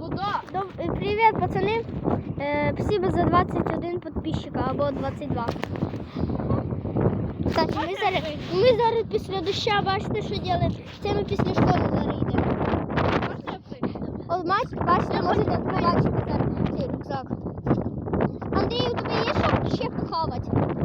Куда? Е, Привіт, пацани. Е, спасибо за 21 підписчика або 22. Кстати, ми зараз, ми зараз після доща, бачите, що робимо? Це ми після школи зараз йдемо. Бачите, бачите, можете побачити зараз цей рюкзак. Андрій, у тебе є що ще похавати?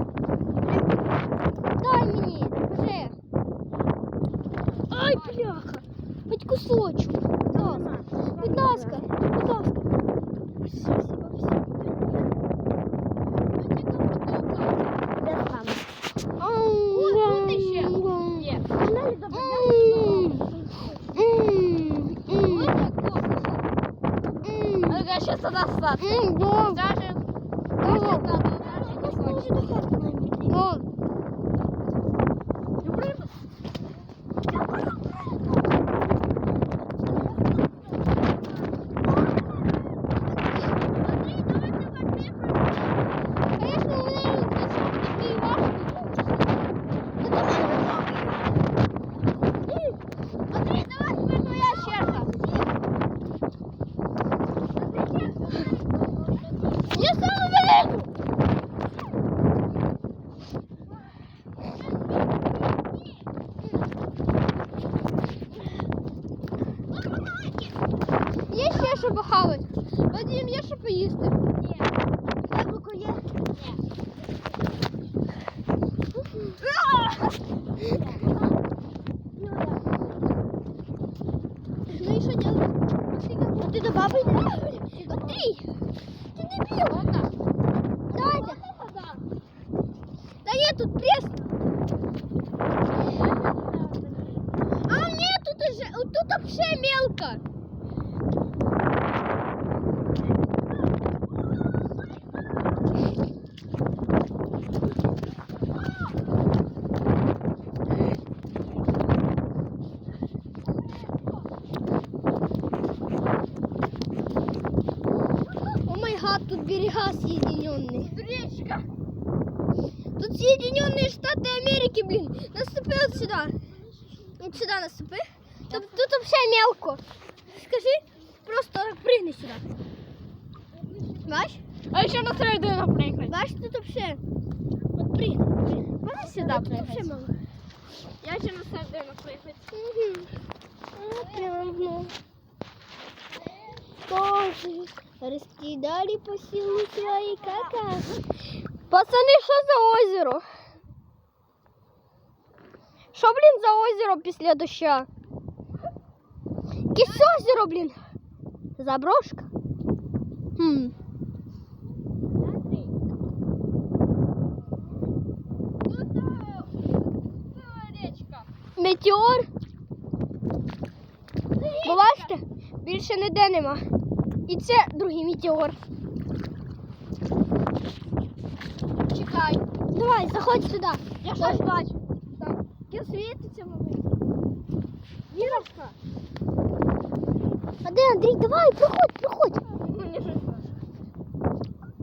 aslan. Hı, gol. Gerçekten. Gerçekten. Gerçekten. Gerçekten. Gerçekten. що похавати? Вадим, є що поїсти? Ні. Яблуко є? Ну и что делать? А ты до бабы йдеш? Андрій! Ти дебіл! Дайте! Да нет, тут пресно! берега соединенные. Речка. Тут Соединенные Штаты Америки, блин. Наступи вот сюда. Вот сюда наступи. Тут, тут вообще мелко. Скажи, просто прыгни сюда. Бачиш? А еще на середину приїхати. Бачиш, тут вообще. Вот прыгни. прыгни. Можна сюди Тут вообще приїхати? мало. Я ще на середину приїхати. Мгм. А, прям, ну. Тоже раскидали по силу свои кака. Пацани, що за озеро? Що, блін, за озеро після доща? Якесь озеро, блін. Заброшка. Хм. Метеор. Бачите, більше ніде нема. І це другий метеор. Чекай. Давай, заходь сюди. Я щось бачу. Яке світиться мабуть. Вірочка. А де Андрій? Давай, проходь, проходь. Мені щось бачу.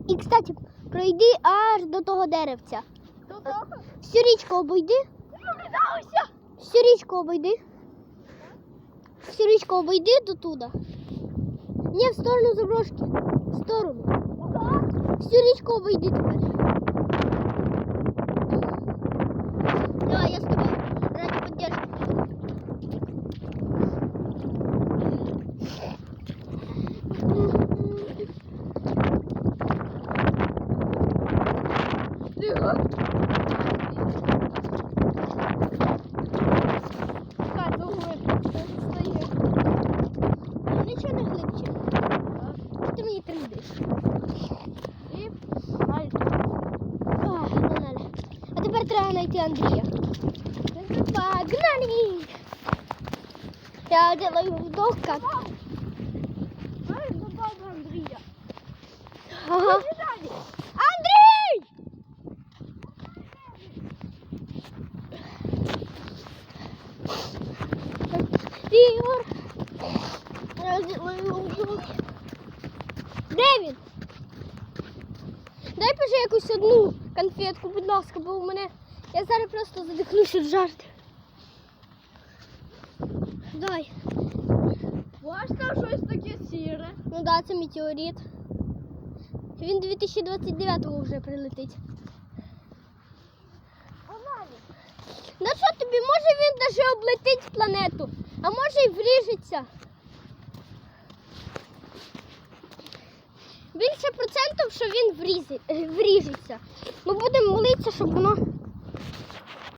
І, кстати, пройди аж до того деревця. Тут трохи. Всю річку обійди. Всю річку обійди. Всю річку обійди до туди. Ні, в сторону заброшки. В сторону. Всю річку обійди тепер. Давай, я з тобою. Ради поддержки. Чекай, Знайти Андрія. Погнали! Я делаю вдох как. Андрія. Ага. Андрій! Ігор. Я делаю вдох. Де? Дай пише якусь одну конфетку, будь ласка, бо у мене. Я зараз просто задихнусь від жартів. Дай. Бачиш, там щось таке Сіре. Ну да, це метеорит. Він 2029-го вже прилетить. Ну що тобі, може він даже облетить планету, а може й вріжеться. Більше процентів, що він врізе- вріжеться. Ми будемо молитися, щоб воно